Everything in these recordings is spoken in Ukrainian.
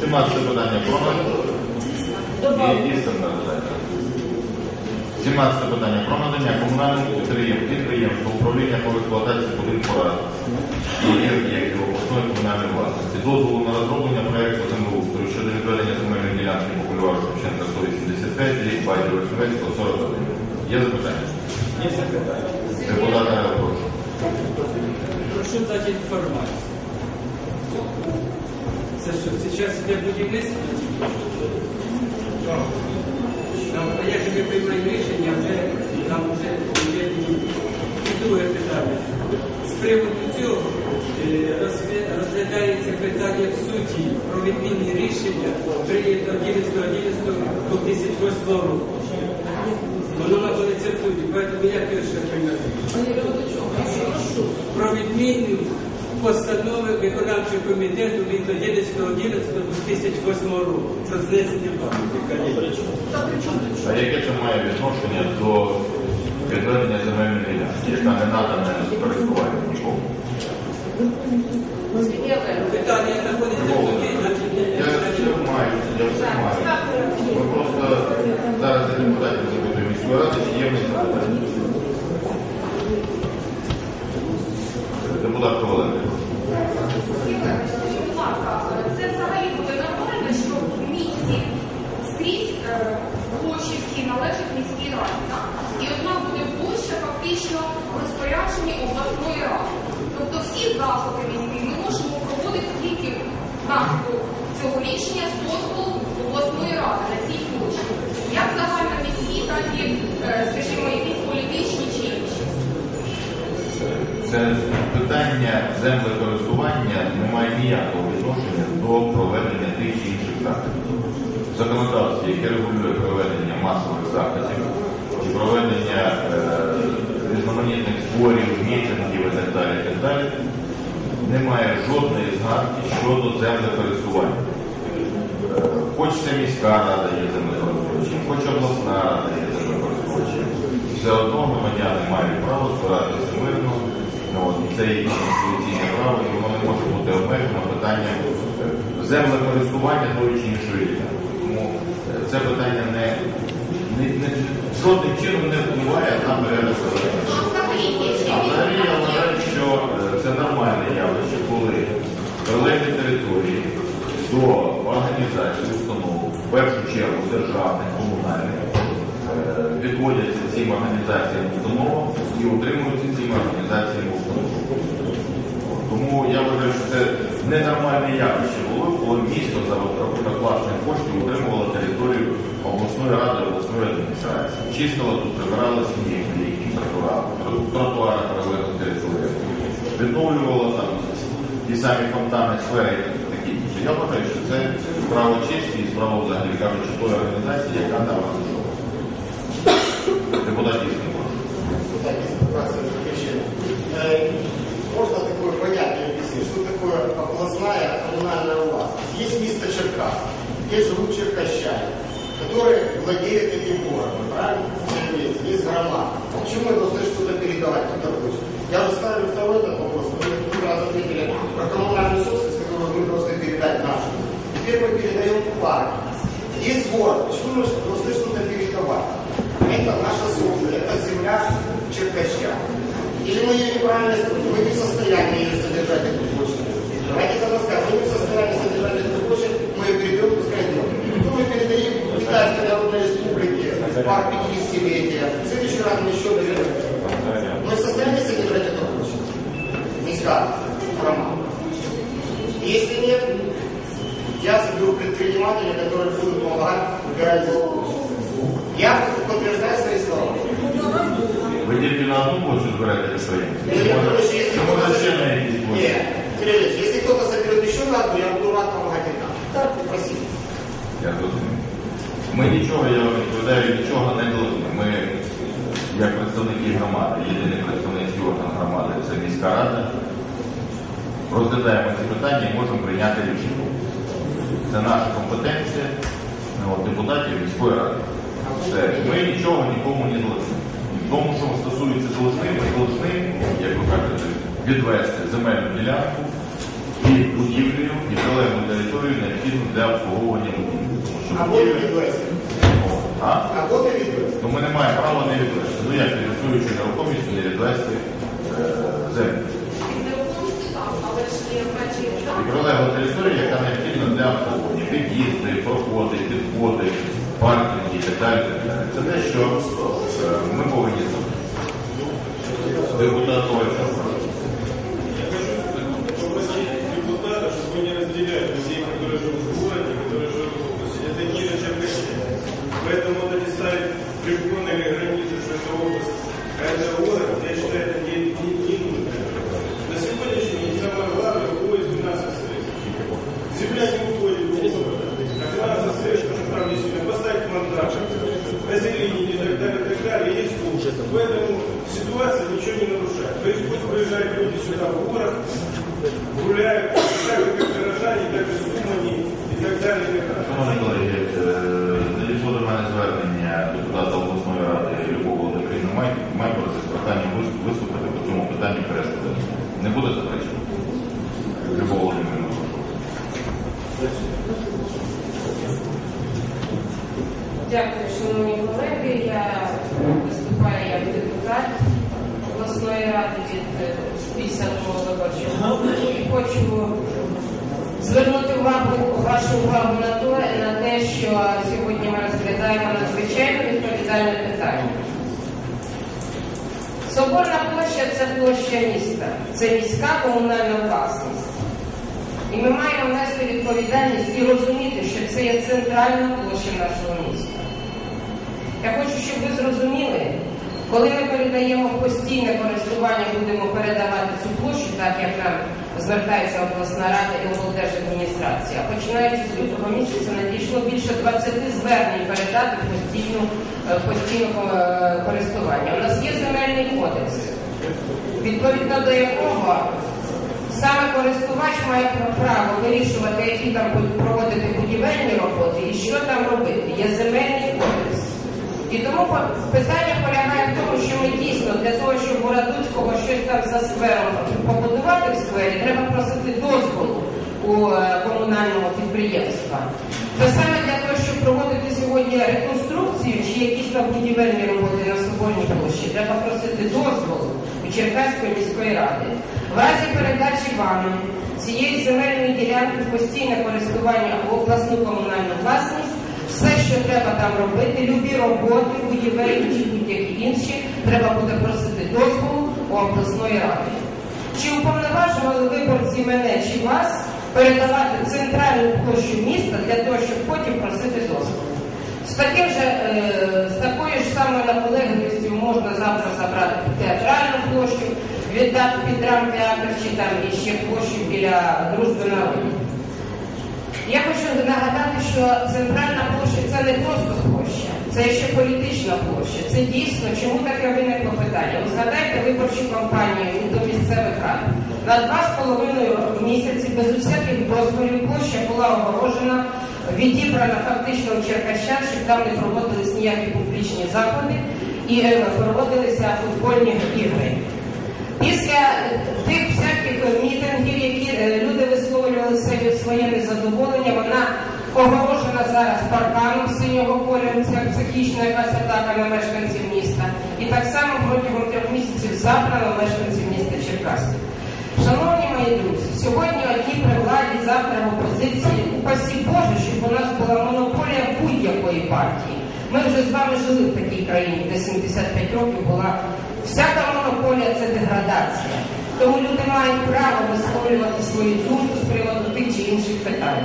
17 питання про надання. І дійсно питання. 17 питання про надання комунальному підприємству підприємству управління по експлуатації будинку рад і об'єктів обласної комунальної власності. Дозволу на розроблення проєкту землеустрою щодо відведення земельної ділянки по бульвару Шевченка 185, рік Байді Вершовецького 41. Є запитання? Є запитання. Депутата прошу. Прошу дати інформацію. Це що, зараз йде будівництво? А як же ми приймаємо рішення, вже там вже є друге питання. З приводу цього розглядається питання в суді про відмінні рішення прийнято 11.11.2008 року. Воно знаходиться в суді, поэтому як його ще прийняти? Про відміну постанови виконавчого комітету від 11.11.2008 року про знесення пам'ятника. А яке це має відношення до відведення земельної ділянки, яка не надана на користування нікому? Питання знаходиться в суді, значить, Я все маю, я все маю. Ми просто зараз за депутатів запитуємо міської ради, чи є в них запитання. Депутат Коваленко. Будь ласка, це взагалі буде нормально, що в місті скрізь е, площі всі належать міській раді, так? І одна буде площа фактично в розпорядженні обласної ради. Тобто всі заходи міські ми можемо проводити тільки наслідок цього рішення з дозволу обласної ради на цій площі. Як загально міські, так і, е, скажімо, якісь політичні чи інші. Це питання землекористування не має ніякого відношення до проведення тих чи інших заходів. Законодавстві, яке регулює проведення масових заходів чи проведення е, різноманітних зборів, мітингів і так далі, і так далі, немає жодної згадки щодо землекористування. Е, Хоч це міська рада є землекористувачем, хоч обласна рада є землекористувачем. Все одно громадяни мають право збиратися мирно, ну, і це їхнє конституційне право, і воно не може бути обмежено питанням землекористування тої чи іншої це питання не, не, не жодним чином не впливає на ще А взагалі я вважаю, що е, це нормальне явище, коли прилеглі території до організації установ, в першу чергу державних, комунальних, е, відводяться цим організаціям установам і утримуються цими організаціями установ. Тому я вважаю, що це ненормальне явище було, коли місто за рахунок власних коштів утримувало територію обласної ради, обласної адміністрації. Чистило тут, прибирало сім'ї, які тротуари прилеглих територіях. Відновлювало там ті самі фонтани, сфери і такі інші. Я вважаю, що це справа честі і справа взагалі кажучи тої організації, яка там розташована. Депутат дійсно. Э, Можно такое понятие объяснить, что такое областная коммунальная власть? Есть место Черкас, где живут черкащане, которые владеют этим городом, правильно? Есть громада. Почему мы должны что-то передавать куда хочет? Я уже ставлю второй этот вопрос, тут раз ответили про коммунальную собственность, которую мы должны передать нашу. Теперь мы передаем парк. Есть город, почему мы должны что-то передавать? Это наша собственность, это земля черкащан. Или мы ее неправильно мы не в состоянии ее содержать эту площадь. Давайте тогда скажем, мы не в состоянии содержать эту площадь, мы ее перейдем, пускай идем. Потом мы передадим Китайской Народной Республике парк 50-летия. В следующий раз мы еще берем. Мы в состоянии содержать эту площадь? Не скажем. Роман. Если нет, я соберу предпринимателей, которые будут помогать площадь. Я подтверждаю свои слова. Одну площу збираєте підприємство? Я не думаю, что если Це кто-то може ще на соберет- якісь площі? Ильич, если кто-то соберет еще на одну, я буду рад помогать и там. Так, простите. Я зрозумів. Ми нічого, я вам відповідаю, нічого не должны. Ми, як представники громади, єдиний представницький орган громади, це міська рада, розглядаємо ці питання і можемо прийняти рішення. Це наша компетенція ну, от, депутатів міської ради. Все. Ми нічого нікому не должны. Тому, що стосується должни, ми должны, як ви кажете, відвести земельну ділянку під будівлею і територію необхідну для обслуговування будівлі. Тому що Або не відвести. А? Або не відвести. Ну ми не маємо права не відвести. Ну як фінансуючи нерухомість, не відвести е, землю. І так. прилегла територія, яка необхідна для обслуговування. Під'їзди, проходи, підходи, паркінги і далі. так далі. Це те, що е, ми повинні зробити. Депутат Ольга. Я хочу попросить депутата, чтобы вы не разделяли людей, которые живут в городе, которые живут в области. Это ниже, чем Россия. Поэтому надо не ставить трибуны или границы, что это область, а это люди сюда в город, гуляют, так же, как горожане, так и суммани и так. Шановні колеги, е, надійшло до мене звернення депутата обласної ради Любов Володимирівни Май- Майборця з проханням виступити по цьому питанню порядку. Не буде заперечень? Любов Володимирівна. Дякую, шановні колеги. Я виступаю як депутат обласної ради від е, 50-го виборчого і хочу звернути увагу, вашу увагу на те, на те, що сьогодні ми розглядаємо надзвичайно відповідальне питання. Соборна площа це площа міста, це міська комунальна власність. І ми маємо нести відповідальність і розуміти, що це є центральна площа нашого міста. Я хочу, щоб ви зрозуміли, коли ми передаємо постійне користування, будемо передавати цю площу, так як нам звертається обласна рада і облдержадміністрація. Починаючи з лютого місяця надійшло більше 20 звернень передати постійну, е, постійне користування. У нас є земельний кодекс, відповідно до якого Саме користувач має право вирішувати, які там проводити будівельні роботи і що там робити. Є земельний кодекс. І тому питання полягає в тому, що ми дійсно для того, щоб у Радуцького щось там за сквером побудувати в сквері, треба просити дозволу у е, комунального підприємства. Те саме для того, щоб проводити сьогодні реконструкцію чи якісь там будівельні роботи на Соборній площі, треба просити дозволу у Черкаської міської ради. В разі передачі вами цієї земельної ділянки в постійне користування або обласну комунальну власність, все, що треба там робити, роботи, будівельні чи будь-які інші, треба буде просити дозволу у обласної ради. Чи уповноважували виборці мене чи вас передавати центральну площу міста для того, щоб потім просити дозволу? З таким же, е, з такою ж самою наполегливістю можна завтра забрати театральну площу, віддати під драмтеатр чи там іще площу біля дружби народів. Я хочу нагадати, що центральна площа це не просто площа, це ще політична площа. Це дійсно, чому таке виникло питання? Ви згадайте виборчу кампанію до місцевих рад. На два з половиною місяці без усяких дозволів площа була огорожена, відібрана фактично у черкащан, щоб там не проводились ніякі публічні заходи і е, проводилися футбольні ігри. Після тих всяких мітингів, які е, люди висловлювали своє незадоволення, вона огорожена зараз парканом синього кольору, це психічна якась атака на мешканців міста. І так само протягом трьох місяців завтра на мешканців міста Черкаси. Шановні мої друзі, сьогодні одні при владі, завтра в опозиції. Упасі Боже, щоб у нас була монополія будь-якої партії. Ми вже з вами жили в такій країні, де 75 років була всяка монополія це деградація. Тому люди мають право висловлювати свою думку з приводу тих чи інших питань.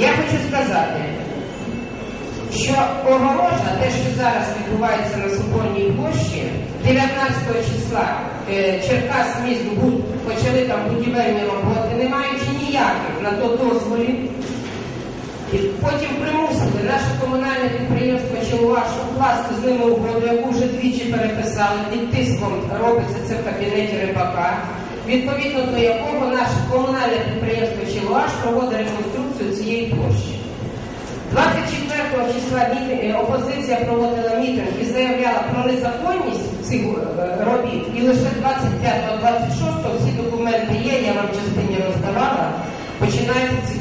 Я хочу сказати, що огорожа, те, що зараз відбувається на Соборній площі, 19 числа е, Черкас міст буд почали там будівельні роботи, не маючи ніяких на то дозволів. І потім примусили наше комунальне підприємство Челуаш укласти з ними угоду, яку вже двічі переписали, під тиском робиться це в кабінеті рибака, відповідно до якого комунальне підприємство Челуаш проводить реконструкцію цієї площі. 24 числа е, опозиція проводила мітинг і заявляла про незаконність цих е, робіт. І лише 25-26 всі документи є, я вам частині роздавала, починається ці